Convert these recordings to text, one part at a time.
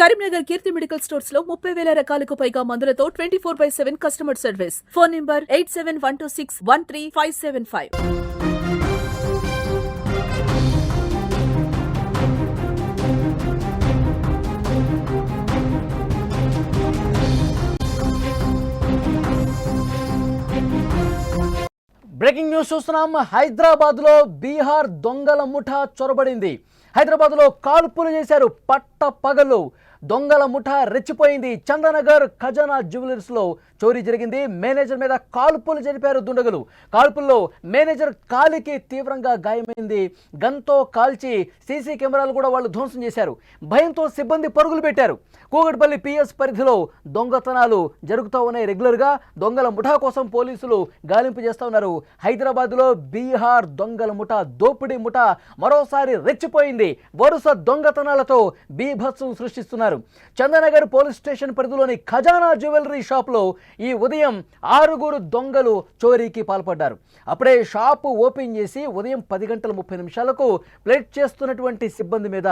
కరీంనగర్ కీర్తి medical స్టోర్స్లో ముప్పై వేల రకాలకు పైగా మందులతో twenty four by seven customer service. Phone number eight seven one two six one three five seven five. Breaking news చూస్తున్నాం. హైదరాబాద్లో బీహార్ దొంగల ముఠా చొరబడింది. హైదరాబాద్లో కాల్పులు చేశారు పట్ట పగలు. దొంగల ముఠా రెచ్చిపోయింది. చందనగర్ ఖజానా జ్యువెలర్స్లో చోరీ జరిగింది. మేనేజర్ మీద కాల్పులు జరిపారు దుండగులు. కాల్పుల్లో మేనేజర్ కాలికి తీవ్రంగా గాయమైంది. గన్తో కాల్చి సీసీ కెమెరాలు కూడా వాళ్ళు ధ్వంసం చేశారు. భయంతో సిబ్బంది పరుగులు పెట్టారు. కూగట్పల్లి పిఎస్ పరిధిలో దొంగతనాలు జరుగుతూ ఉన్నాయి రెగ్యులర్గా. దొంగల ముఠా కోసం పోలీసులు గాలింపు చేస్తూ ఉన్నారు హైదరాబాద్లో బీహార్ దొంగల ముఠా దోపిడీ ముఠా మరోసారి రెచ్చిపోయింది. వరుస దొంగతనాలతో బీభత్సం సృష్టిస్తున్నారు చందనగర్ పోలీస్ స్టేషన్ పరిధిలోని ఖజానా జ్యువెలరీ షాప్లో ఈ ఉదయం ఆరుగురు దొంగలు చోరీకి పాల్పడ్డారు. అప్పుడే షాపు ఓపెన్ చేసి ఉదయం పది గంటల ముప్పై నిమిషాలకు ప్లేట్ చేస్తున్నటువంటి సిబ్బంది మీద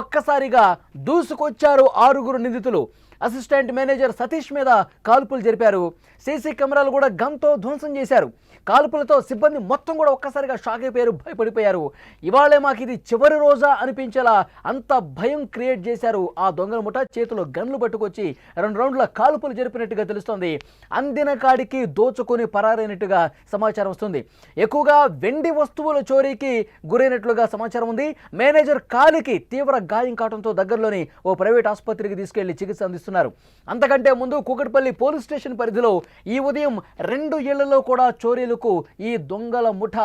ఒక్కసారిగా దూసుకొచ్చారు ఆరుగురు నిందితులు. అసిస్టెంట్ మేనేజర్ సతీష్ మీద కాల్పులు జరిపారు. సీసీ కెమెరాలు కూడా గంతో ధ్వంసం చేశారు. కాల్పులతో సిబ్బంది మొత్తం కూడా ఒక్కసారిగా షాక్ అయిపోయారు భయపడిపోయారు. ఇవాళే మాకు ఇది చివరి రోజా అనిపించేలా అంత భయం క్రియేట్ చేశారు. ఆ దొంగల ముఠ చేతిలో గన్లు పట్టుకొచ్చి రెండు రౌండ్ల కాల్పులు జరిపినట్టుగా తెలుస్తోంది. అందిన కాడికి దోచుకొని పరారైనట్టుగా సమాచారం వస్తుంది. ఎక్కువగా వెండి వస్తువుల చోరీకి గురైనట్లుగా సమాచారం ఉంది. మేనేజర్ కాలికి తీవ్ర గాయం కావడంతో దగ్గరలోని ఓ ప్రైవేట్ ఆసుపత్రికి తీసుకెళ్ళి చికిత్స అందిస్తున్నారు. అంతకంటే ముందు కూకట్పల్లి పోలీస్ స్టేషన్ పరిధిలో ఈ ఉదయం రెండు ఏళ్ళలో కూడా చోరీలు చోరీలకు ఈ దొంగల ముఠ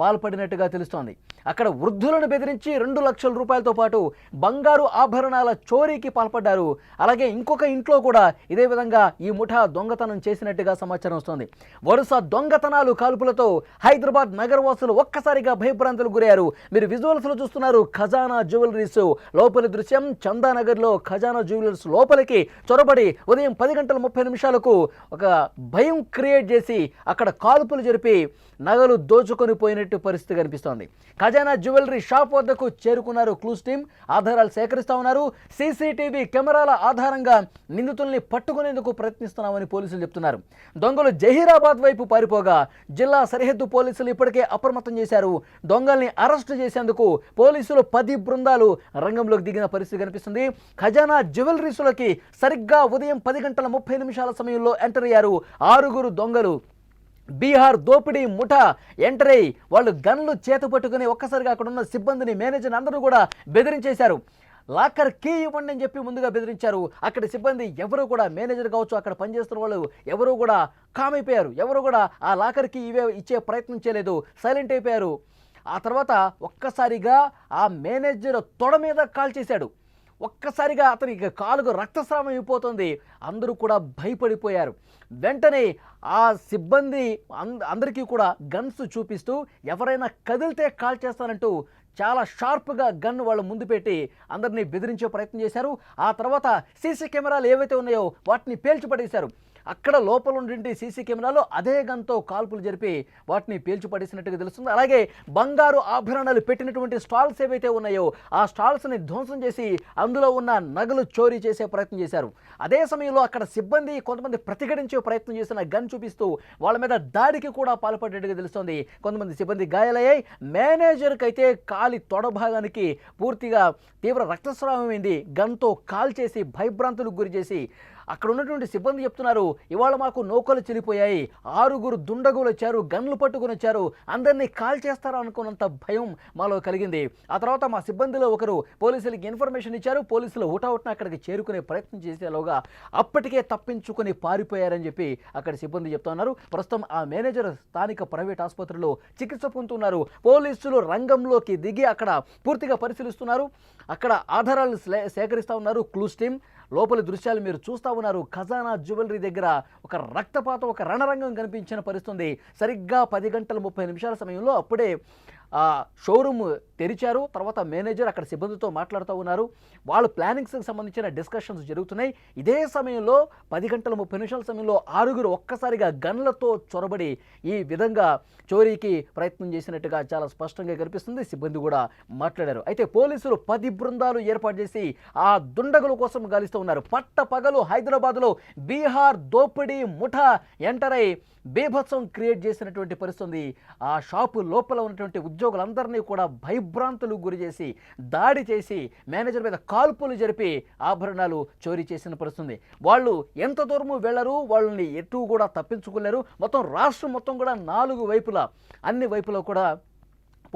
పాల్పడినట్టుగా తెలుస్తోంది. అక్కడ వృద్ధులను బెదిరించి రెండు లక్షల రూపాయలతో పాటు బంగారు ఆభరణాల చోరీకి పాల్పడ్డారు. అలాగే ఇంకొక ఇంట్లో కూడా ఇదే విధంగా ఈ ముఠా దొంగతనం చేసినట్టుగా సమాచారం వస్తోంది. వరుస దొంగతనాలు కాల్పులతో హైదరాబాద్ నగరవాసులు ఒక్కసారిగా భయభ్రాంతులు గురయ్యారు. మీరు విజువల్స్లో చూస్తున్నారు ఖజానా జ్యువెలరీస్. లోపలి దృశ్యం చందానగర్లో ఖజానా జ్యువెలర్స్ లోపలికి చొరబడి ఉదయం పది గంటల ముప్పై నిమిషాలకు ఒక భయం క్రియేట్ చేసి అక్కడ కాల్పులు జరిపి నగలు దోచుకొని పోయినట్టు పరిస్థితి కనిపిస్తోంది. ఖజానా జ్యువెలరీ షాప్ వద్దకు చేరుకున్నారు క్లూస్ టీం. ఆధారాలు సేకరిస్తా ఉన్నారు. సీసీటీవీ కెమెరాల ఆధారంగా నిందితుల్ని పట్టుకునేందుకు ప్రయత్నిస్తున్నామని పోలీసులు చెప్తున్నారు. దొంగలు జహీరాబాద్ వైపు పారిపోగా జిల్లా సరిహద్దు పోలీసులు ఇప్పటికే అప్రమత్తం చేశారు. దొంగల్ని అరెస్టు చేసేందుకు పోలీసులు పది బృందాలు రంగంలోకి దిగిన పరిస్థితి కనిపిస్తుంది. ఖజానా జ్యువెలరీస్లోకి సరిగ్గా ఉదయం పది గంటల ముప్పై నిమిషాల సమయంలో ఎంటర్ అయ్యారు ఆరుగురు దొంగలు. బీహార్ దోపిడీ ముఠా ఎంటర్ అయ్యి వాళ్ళు గన్లు చేత పట్టుకుని ఒక్కసారిగా అక్కడ ఉన్న సిబ్బందిని మేనేజర్ అందరూ కూడా బెదిరించేశారు. లాకర్ కీ ఇవ్వండి అని చెప్పి ముందుగా బెదిరించారు. అక్కడ సిబ్బంది ఎవరు కూడా మేనేజర్ కావచ్చు అక్కడ పనిచేస్తున్న వాళ్ళు ఎవరు కూడా కామైపోయారు. ఎవరు కూడా ఆ లాకర్ కీ ఇవే ఇచ్చే ప్రయత్నం చేయలేదు. సైలెంట్ అయిపోయారు. ఆ తర్వాత ఒక్కసారిగా ఆ మేనేజర్ తొడ మీద కాల్ చేశాడు. ఒక్కసారిగా అతనికి కాలుకు రక్తస్రావం అయిపోతుంది. అందరూ కూడా భయపడిపోయారు. వెంటనే ఆ సిబ్బంది అంద అందరికీ కూడా గన్స్ చూపిస్తూ ఎవరైనా కదిలితే కాల్ చేస్తానంటూ చాలా షార్ప్గా గన్ వాళ్ళ ముందు పెట్టి అందరినీ బెదిరించే ప్రయత్నం చేశారు. ఆ తర్వాత సీసీ కెమెరాలు ఏవైతే ఉన్నాయో వాటిని పేల్చిపడేశారు. అక్కడ లోపలండి సీసీ కెమెరాలో అదే గన్తో కాల్పులు జరిపి వాటిని పేల్చిపడేసినట్టుగా తెలుస్తుంది. అలాగే బంగారు ఆభరణాలు పెట్టినటువంటి స్టాల్స్ ఏవైతే ఉన్నాయో ఆ స్టాల్స్ని ధ్వంసం చేసి అందులో ఉన్న నగలు చోరీ చేసే ప్రయత్నం చేశారు. అదే సమయంలో అక్కడ సిబ్బంది కొంతమంది ప్రతిఘటించే ప్రయత్నం చేసిన గన్ చూపిస్తూ వాళ్ళ మీద దాడికి కూడా పాల్పడేట్టుగా తెలుస్తోంది. కొంతమంది సిబ్బంది గాయాలయ్యాయి. మేనేజర్కి అయితే కాలి తొడభాగానికి పూర్తిగా తీవ్ర రక్తస్రావం అయింది. గన్తో కాల్ చేసి భయభ్రాంతులకు గురి చేసి అక్కడ ఉన్నటువంటి సిబ్బంది చెప్తున్నారు ఇవాళ మాకు నౌకలు చెలిపోయాయి ఆరుగురు దుండగులు వచ్చారు గన్లు పట్టుకుని వచ్చారు అందరినీ కాల్ చేస్తారా అనుకున్నంత భయం మాలో కలిగింది. ఆ తర్వాత మా సిబ్బందిలో ఒకరు పోలీసులకి ఇన్ఫర్మేషన్ ఇచ్చారు పోలీసులు హుటాహుటిన అక్కడికి చేరుకునే ప్రయత్నం చేసేలోగా అప్పటికే తప్పించుకొని పారిపోయారని చెప్పి అక్కడ సిబ్బంది చెప్తున్నారు ప్రస్తుతం ఆ మేనేజర్ స్థానిక ప్రైవేట్ ఆసుపత్రిలో చికిత్స పొందుతున్నారు. పోలీసులు రంగంలోకి దిగి అక్కడ పూర్తిగా పరిశీలిస్తున్నారు. అక్కడ ఆధారాలు సేకరిస్తూ ఉన్నారు క్లూస్ టీమ్. లోపలి దృశ్యాలు మీరు చూస్తూ ఉన్నారు. ఖజానా జ్యువెలరీ దగ్గర ఒక రక్తపాతం ఒక రణరంగం కనిపించిన పరిస్థితుంది. సరిగ్గా పది గంటల ముప్పై నిమిషాల సమయంలో అప్పుడే షోరూమ్ తెరిచారు. తర్వాత మేనేజర్ అక్కడ సిబ్బందితో మాట్లాడుతూ ఉన్నారు. వాళ్ళు ప్లానింగ్స్కి సంబంధించిన డిస్కషన్స్ జరుగుతున్నాయి. ఇదే సమయంలో పది గంటల ముప్పై నిమిషాల సమయంలో ఆరుగురు ఒక్కసారిగా గన్లతో చొరబడి ఈ విధంగా చోరీకి ప్రయత్నం చేసినట్టుగా చాలా స్పష్టంగా కనిపిస్తుంది. సిబ్బంది కూడా మాట్లాడారు. అయితే పోలీసులు పది బృందాలు ఏర్పాటు చేసి ఆ దుండగుల కోసం గాలిస్తూ ఉన్నారు. పట్ట పగలు హైదరాబాద్లో బీహార్ దోపిడీ ముఠా ఎంటర్ అయి బీభత్సం క్రియేట్ చేసినటువంటి పరిస్థితి ఆ షాపు లోపల ఉన్నటువంటి ఉద్యోగులందరినీ కూడా భయభ్రాంతులు గురి చేసి దాడి చేసి మేనేజర్ మీద కాల్పులు జరిపి ఆభరణాలు చోరీ చేసిన పరిస్థితుంది. వాళ్ళు ఎంత దూరము వెళ్ళరు వాళ్ళని ఎటు కూడా తప్పించుకోలేరు. మొత్తం రాష్ట్రం మొత్తం కూడా నాలుగు వైపులా అన్ని వైపులో కూడా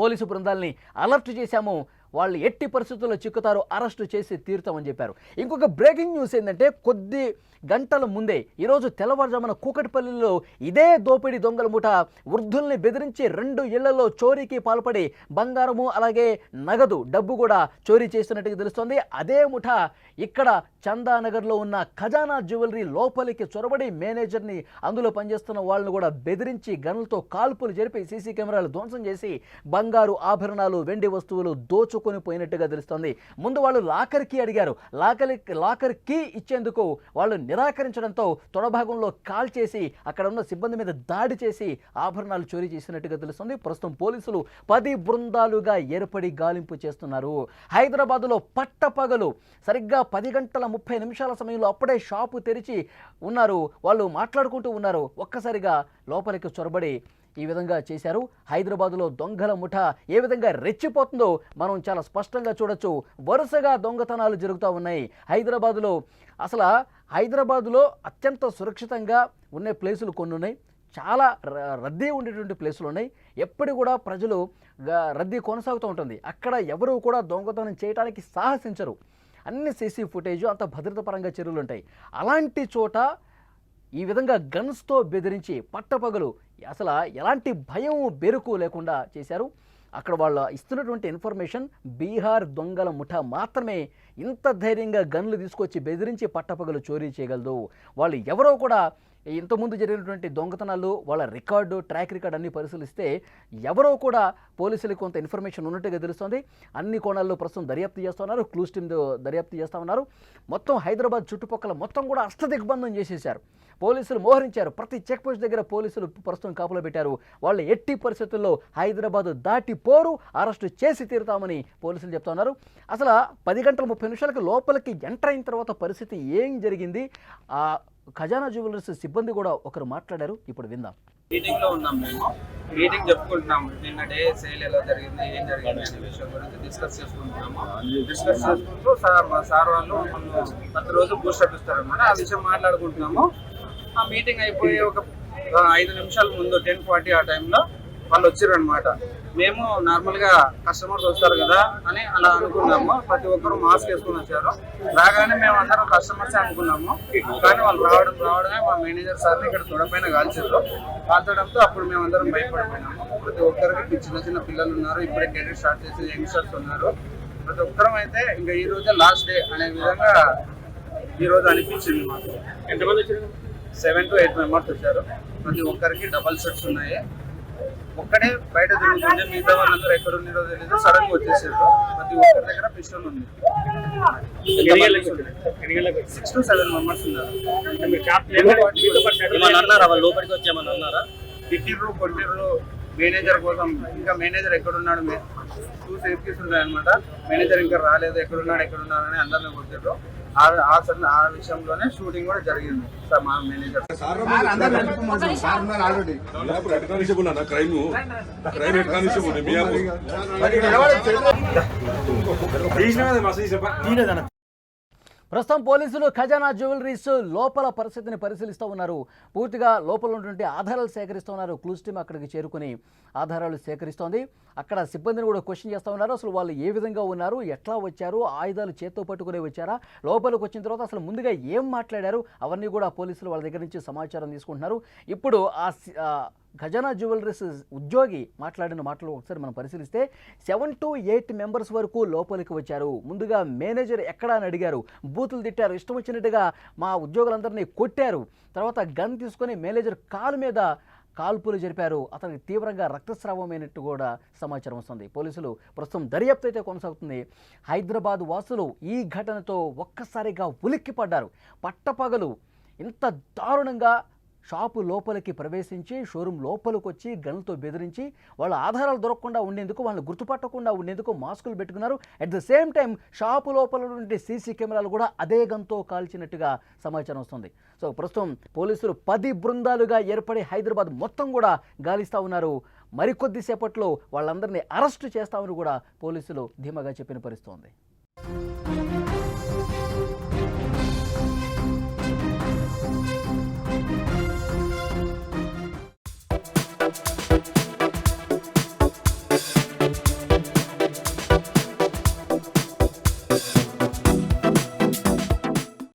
పోలీసు బృందాల్ని అలర్ట్ చేశాము. వాళ్ళు ఎట్టి పరిస్థితుల్లో చిక్కుతారు అరెస్టు చేసి తీరుతామని చెప్పారు. ఇంకొక బ్రేకింగ్ న్యూస్ ఏంటంటే కొద్ది గంటల ముందే ఈరోజు తెల్లవారుజామున కూకటిపల్లిలో ఇదే దోపిడీ దొంగల ముఠ వృద్ధుల్ని బెదిరించి రెండు ఇళ్ళలో చోరీకి పాల్పడి బంగారము అలాగే నగదు డబ్బు కూడా చోరీ చేసినట్టుగా తెలుస్తోంది. అదే ముఠ ఇక్కడ చందానగర్లో ఉన్న ఖజానా జ్యువెలరీ లోపలికి చొరబడి మేనేజర్ని అందులో పనిచేస్తున్న వాళ్ళని కూడా బెదిరించి గన్లతో కాల్పులు జరిపి సీసీ కెమెరాలు ధ్వంసం చేసి బంగారు ఆభరణాలు వెండి వస్తువులు దోచు దోచుకొని పోయినట్టుగా తెలుస్తోంది. ముందు వాళ్ళు లాకర్ కీ అడిగారు. లాకర్ లాకర్ కీ ఇచ్చేందుకు వాళ్ళు నిరాకరించడంతో తొడభాగంలో కాల్ చేసి అక్కడ ఉన్న సిబ్బంది మీద దాడి చేసి ఆభరణాలు చోరీ చేసినట్టుగా తెలుస్తుంది. ప్రస్తుతం పోలీసులు పది బృందాలుగా ఏర్పడి గాలింపు చేస్తున్నారు. హైదరాబాదులో పట్టపగలు సరిగ్గా పది గంటల ముప్పై నిమిషాల సమయంలో అప్పుడే షాపు తెరిచి ఉన్నారు. వాళ్ళు మాట్లాడుకుంటూ ఉన్నారు. ఒక్కసారిగా లోపలికి చొరబడి ఈ విధంగా చేశారు. హైదరాబాదులో దొంగల ముఠ ఏ విధంగా రెచ్చిపోతుందో మనం చాలా స్పష్టంగా చూడొచ్చు. వరుసగా దొంగతనాలు జరుగుతూ ఉన్నాయి. హైదరాబాదులో అసలు హైదరాబాదులో అత్యంత సురక్షితంగా ఉండే ప్లేసులు కొన్ని ఉన్నాయి. చాలా ర- రద్దీ ఉండేటువంటి ప్లేసులు ఉన్నాయి. ఎప్పుడు కూడా ప్రజలు రద్దీ కొనసాగుతూ ఉంటుంది. అక్కడ ఎవరు కూడా దొంగతనం చేయడానికి సాహసించరు. అన్ని సీసీ ఫుటేజ్ అంత భద్రతాపరంగా చర్యలు ఉంటాయి. అలాంటి చోట ఈ విధంగా గన్స్తో బెదిరించి పట్టపగలు అసలు ఎలాంటి భయం బెరుకు లేకుండా చేశారు. అక్కడ వాళ్ళు ఇస్తున్నటువంటి ఇన్ఫర్మేషన్ బీహార్ దొంగల ముఠ మాత్రమే ఇంత ధైర్యంగా గన్లు తీసుకొచ్చి బెదిరించి పట్టపగలు చోరీ చేయగలదు. వాళ్ళు ఎవరో కూడా ఇంతకుముందు జరిగినటువంటి దొంగతనాలు వాళ్ళ రికార్డు ట్రాక్ రికార్డు అన్ని పరిశీలిస్తే ఎవరో కూడా పోలీసులకు కొంత ఇన్ఫర్మేషన్ ఉన్నట్టుగా తెలుస్తుంది. అన్ని కోణాల్లో ప్రస్తుతం దర్యాప్తు చేస్తున్నారు క్లూస్ టీమ్ దర్యాప్తు చేస్తూ ఉన్నారు. మొత్తం హైదరాబాద్ చుట్టుపక్కల మొత్తం కూడా అష్టదిగ్బంధం చేసేశారు. పోలీసులు మోహరించారు. ప్రతి చెక్ పోస్ట్ దగ్గర పోలీసులు ప్రస్తుతం కాపులో పెట్టారు. వాళ్ళు ఎట్టి పరిస్థితుల్లో హైదరాబాద్ దాటిపోరు అరెస్టు చేసి తీరుతామని పోలీసులు చెప్తా ఉన్నారు. అసలు పది గంటల ముప్పై నిమిషాలకు లోపలికి ఎంటర్ అయిన తర్వాత పరిస్థితి ఏం జరిగింది? ఖజానా జ్యువెలర్స్ సిబ్బంది కూడా ఒకరు మాట్లాడారు. ఇప్పుడు విందాం. మీటింగ్లో ఉన్నాం మేము. మీటింగ్ చెప్పుకుంటున్నాం నిన్న డే సేల్ ఎలా జరిగింది ఏం జరిగింది అనే విషయం గురించి డిస్కస్ చేసుకుంటున్నాము. డిస్కస్ చేసుకుంటూ సార్ మా సార్ వాళ్ళు మమ్మల్ని ప్రతి రోజు బూస్టప్ ఇస్తారనమాట ఆ విషయం మాట్లాడుకుంటున్నాము. ఆ మీటింగ్ అయిపోయి ఒక ఐదు నిమిషాల ముందు టెన్ ఫార్టీ ఆ టైంలో వాళ్ళు వచ్చారు అనమాట మేము నార్మల్గా కస్టమర్స్ వస్తారు కదా అని అలా అనుకున్నాము. ప్రతి ఒక్కరు మాస్క్ వేసుకొని వచ్చారు. రాగానే మేము అందరం కస్టమర్స్ అనుకున్నాము. కానీ వాళ్ళు రావడం రావడమే మా మేనేజర్ సార్ని ఇక్కడ చూడపైన కాల్చారు కాల్చడంతో అప్పుడు మేము అందరం భయపడిపోయినాము. ప్రతి ఒక్కరికి చిన్న చిన్న పిల్లలు ఉన్నారు. ఇప్పుడే కెరీర్ స్టార్ట్ చేసి యంగ్స్టర్స్ ఉన్నారు. ప్రతి ఒక్కరం అయితే ఇంకా ఈ రోజే లాస్ట్ డే అనే విధంగా ఈ రోజు అనిపించింది మాకు. ఎంతమంది వచ్చారు? సెవెన్ టు ఎయిట్ మెంబర్స్ వచ్చారు. ప్రతి ఒక్కరికి డబల్ సెట్స్ ఉన్నాయి. ఒక్కడే బయట తిరుగుతుంటే మిగతా వాళ్ళందరూ ఎక్కడ ఉన్నారో తెలియదు సడన్గా వచ్చేసారు. ప్రతి ఒక్కరి దగ్గర పిస్టల్ ఉంది. సిక్స్ టు సెవెన్ మెంబర్స్ ఉన్నారు. లోపలికి వచ్చి ఏమన్నా అన్నారా? తిట్టిర్రు కొట్టిర్రు. మేనేజర్ కోసం ఇంకా మేనేజర్ ఎక్కడున్నాడు టూ సేఫ్టీస్ ఉన్నాయి అనమాట మేనేజర్ ఇంకా రాలేదు. ఎక్కడున్నాడు ఎక్కడున్నాడు అని అందరిని కొట్టిర్రు. ఆ ఆ విషయంలోనే షూటింగ్ కూడా జరిగింది సార్ మా మేనేజర్ క్రైమ్ క్రైమ్ ప్రస్తుతం పోలీసులు ఖజానా జ్యువెలరీస్ లోపల పరిస్థితిని పరిశీలిస్తూ ఉన్నారు. పూర్తిగా లోపల ఉన్నటువంటి ఆధారాలు సేకరిస్తూ ఉన్నారు. క్లూస్ టీమ్ అక్కడికి చేరుకుని ఆధారాలు సేకరిస్తోంది. అక్కడ సిబ్బందిని కూడా క్వశ్చన్ చేస్తూ ఉన్నారు. అసలు వాళ్ళు ఏ విధంగా ఉన్నారు? ఎట్లా వచ్చారు? ఆయుధాలు చేత్తో పట్టుకునే వచ్చారా? లోపలికి వచ్చిన తర్వాత అసలు ముందుగా ఏం మాట్లాడారు? అవన్నీ కూడా పోలీసులు వాళ్ళ దగ్గర నుంచి సమాచారం తీసుకుంటున్నారు. ఇప్పుడు ఆ సి- ఆ ఖజానా జ్యువెలరీస్ ఉద్యోగి మాట్లాడిన మాటలు ఒకసారి మనం పరిశీలిస్తే సెవెన్ టు ఎయిట్ మెంబర్స్ వరకు లోపలికి వచ్చారు. ముందుగా మేనేజర్ ఎక్కడా అని అడిగారు. బూతులు తిట్టారు. ఇష్టం వచ్చినట్టుగా మా ఉద్యోగులందరినీ కొట్టారు. తర్వాత గన్ తీసుకొని మేనేజర్ కాలు మీద కాల్పులు జరిపారు. అతనికి తీవ్రంగా రక్తస్రావమైనట్టు కూడా సమాచారం వస్తుంది. పోలీసులు ప్రస్తుతం దర్యాప్తు అయితే కొనసాగుతుంది. హైదరాబాద్ వాసులు ఈ ఘటనతో ఒక్కసారిగా ఉలిక్కిపడ్డారు. పట్టపగలు ఇంత దారుణంగా షాపు లోపలికి ప్రవేశించి షోరూమ్ లోపలికి వచ్చి గన్లతో బెదిరించి వాళ్ళ ఆధారాలు దొరకకుండా ఉండేందుకు వాళ్ళని గుర్తుపట్టకుండా ఉండేందుకు మాస్కులు పెట్టుకున్నారు. At the same time shop లోపల నుండి సీసీ కెమెరాలు కూడా అదే గన్తో కాల్చినట్టుగా సమాచారం వస్తుంది. సో ప్రస్తుతం పోలీసులు పది బృందాలుగా ఏర్పడి హైదరాబాద్ మొత్తం కూడా గాలిస్తూ ఉన్నారు. మరికొద్దిసేపట్లో వాళ్ళందరినీ అరెస్టు చేస్తామని కూడా పోలీసులు ధీమాగా చెప్పిన పరిస్థితి